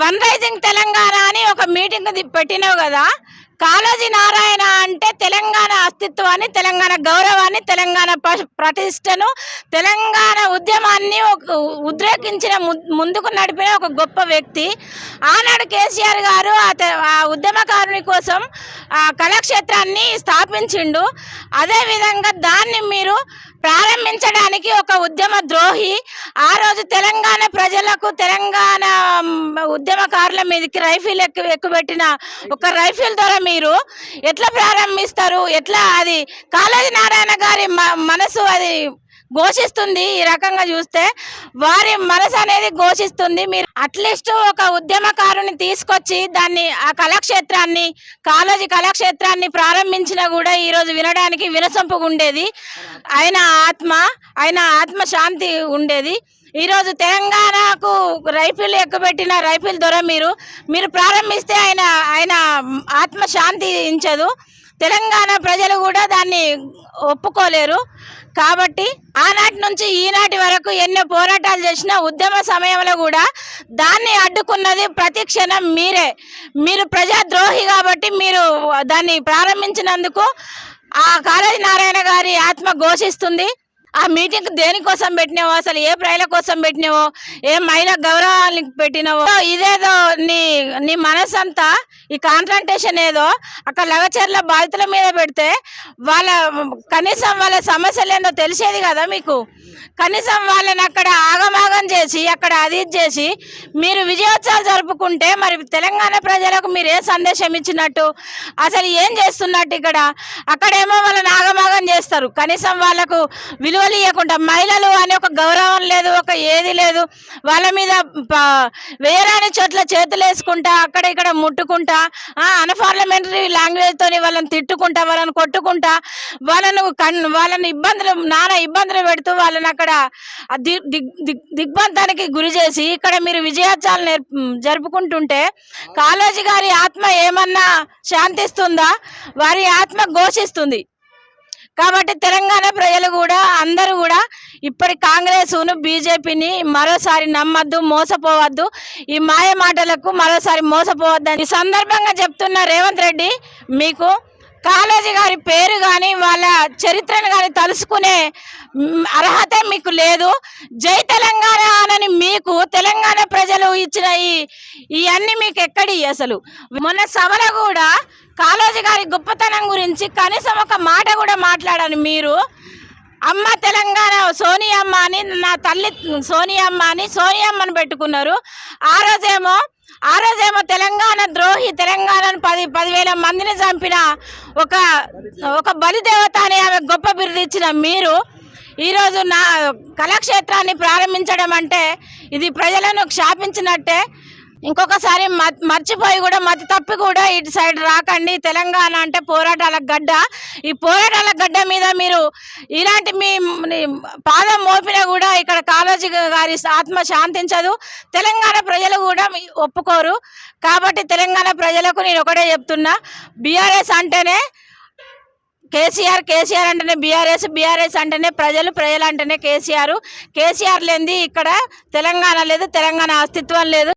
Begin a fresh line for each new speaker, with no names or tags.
One rising Telangana అని ఒక meeting పెట్టినావు కదా? కాళోజీ నారాయణ అంటే తెలంగాణ అస్తిత్వాన్ని తెలంగాణ గౌరవాన్ని తెలంగాణ ప్రతిష్టను తెలంగాణ ఉద్యమాన్ని ఒక ఉద్రేకించిన ము- ముందుకు నడిపిన ఒక గొప్ప వ్యక్తి. ఆనాడు కేసీఆర్ గారు ఆ తె- ఆ ఉద్యమకారుని కోసం ఆ కళాక్షేత్రాన్ని స్థాపించిండు. అదేవిధంగా దాన్ని మీరు ప్రారంభించడానికి ఒక ఉద్యమ ద్రోహి. ఆ రోజు తెలంగాణ ప్రజలకు తెలంగాణ ఉద్యమకారుల మీదకి రైఫిల్ ఎక్కు ఎక్కుబెట్టిన ఒక రైఫిల్ ద్వారా మీరు ఎట్లా ప్రారంభిస్తారు? ఎట్లా అది? కాళోజీ నారాయణ గారి మ- మనసు అది ఘోషిస్తుంది ఈ రకంగా చూస్తే. వారి మనసు అనేది ఘోషిస్తుంది. మీరు అట్లీస్ట్ ఒక ఉద్యమకారుని తీసుకొచ్చి దాన్ని ఆ కళాక్షేత్రాన్ని కాలేజీ కళాక్షేత్రాన్ని ప్రారంభించినా కూడా ఈరోజు వినడానికి వినసొంపుగా ఉండేది. ఆయన ఆత్మ ఆయన ఆత్మ శాంతి ఉండేది. ఈరోజు తెలంగాణకు రైఫిల్ ఎక్కబెట్టిన రైఫిల్ ద్వారా మీరు. మీరు ప్రారంభిస్తే ఆయన ఆయన ఆత్మ శాంతించదు తెలంగాణ ప్రజలు కూడా దాన్ని ఒప్పుకోలేరు. కాబట్టి ఆనాటి నుంచి ఈనాటి వరకు ఎన్నో పోరాటాలు చేసిన ఉద్యమ సమయంలో కూడా దాన్ని అడ్డుకున్నది ప్రతి క్షణం మీరే. మీరు ప్రజాద్రోహి కాబట్టి మీరు దాన్ని ప్రారంభించినందుకు ఆ కాళోజీ నారాయణ గారి ఆత్మ ఘోషిస్తుంది. ఆ మీటింగ్ దేనికోసం పెట్టినావో? అసలు ఏ ప్రజల కోసం పెట్టినావో? ఏ మహిళా గౌరవానికి పెట్టినావో? ఇదేదో నీ నీ మనసంతా ఈ కాన్ఫ్రంటేషన్ ఏదో అక్కడ లగచర్ల బాధితుల మీద పెడితే వాళ్ళ కనీసం వాళ్ళ సమస్యలు ఏందో తెలిసేది కదా మీకు? కనీసం వాళ్ళని అక్కడ ఆగమాగం చేసి అక్కడ అది ఇది చేసి మీరు విజయోత్సవాలు జరుపుకుంటే మరి తెలంగాణ ప్రజలకు మీరు ఏ సందేశం ఇచ్చినట్టు? అసలు ఏం చేస్తున్నట్టు ఇక్కడ? అక్కడేమో వాళ్ళని ఆగమాగం చేస్తారు. కనీసం వాళ్ళకు విలువలు ఇవ్వకుండా మహిళలు అనే ఒక గౌరవం లేదు ఒక ఏది లేదు. వాళ్ళ మీద వేరాని చోట్ల చేతులు వేసుకుంటా అక్కడ ఇక్కడ ముట్టుకుంటా అన్పార్లమెంటరీ లాంగ్వేజ్ వాళ్ళని తిట్టుకుంటా వాళ్ళని కొట్టుకుంటా వాళ్ళను కన్ వాళ్ళని ఇబ్బందులు నానా ఇబ్బందులు పెడుతూ వాళ్ళని అక్కడ దిగ్- దిగ్- దిగ్బంధానికి గురి చేసి ఇక్కడ మీరు విజయోత్సవాలు నేర్ప జరుపుకుంటుంటే కాళోజీ గారి ఆత్మ ఏమన్నా శాంతిస్తుందా? వారి ఆత్మ ఘోషిస్తుంది. కాబట్టి తెలంగాణ ప్రజలు కూడా అందరూ కూడా ఇప్పటి కాంగ్రెస్ను బీజేపీని మరోసారి నమ్మద్దు మోసపోవద్దు. ఈ మాయ మాటలకు మరోసారి మోసపోవద్దు ఈ సందర్భంగా చెప్తున్న రేవంత్ రెడ్డి మీకు కాలేజీ గారి పేరు కానీ వాళ్ళ చరిత్రను కానీ తలుసుకునే అర్హత మీకు లేదు. జై తెలంగాణ అని మీకు తెలంగాణ ప్రజలు ఇచ్చిన ఈ ఇవన్నీ మీకు ఎక్కడి అసలు? మొన్న సభలో కూడా కాళోజీ గారి గొప్పతనం గురించి కనీసం ఒక మాట కూడా మాట్లాడని మీరు. అమ్మ తెలంగాణ సోనియమ్మ అని నా తల్లి సోనియమ్మ అని సోనియమ్మను పెట్టుకున్నారు. ఆ రోజేమో ఆ రోజేమో తెలంగాణ ద్రోహి తెలంగాణను పది పదివేల మందిని చంపిన ఒక ఒక బలిదేవత అని ఆమె గొప్ప బిరుదిచ్చిన మీరు. ఈరోజు నా కళాక్షేత్రాన్ని ప్రారంభించడం అంటే ఇది ప్రజలను క్షాపించినట్టే. ఇంకొకసారి మ- మర్చిపోయి కూడా మతి తప్పి కూడా ఇటు సైడ్ రాకండి. తెలంగాణ అంటే పోరాటాల గడ్డ. ఈ పోరాటాల గడ్డ మీద మీరు ఇలాంటి మీ పాదం మోపినా కూడా ఇక్కడ కాళోజీ గారి ఆత్మ శాంతించదు. తెలంగాణ ప్రజలు కూడా ఒప్పుకోరు. కాబట్టి తెలంగాణ ప్రజలకు నేను ఒకటే చెప్తున్నా. బీఆర్ఎస్ అంటేనే కేసీఆర్ కేసీఆర్ అంటేనే బీఆర్ఎస్ బీఆర్ఎస్ అంటేనే ప్రజలు ప్రజలు అంటేనే కేసీఆర్. కేసీఆర్ లేనిది ఇక్కడ తెలంగాణ లేదు తెలంగాణ అస్తిత్వం లేదు.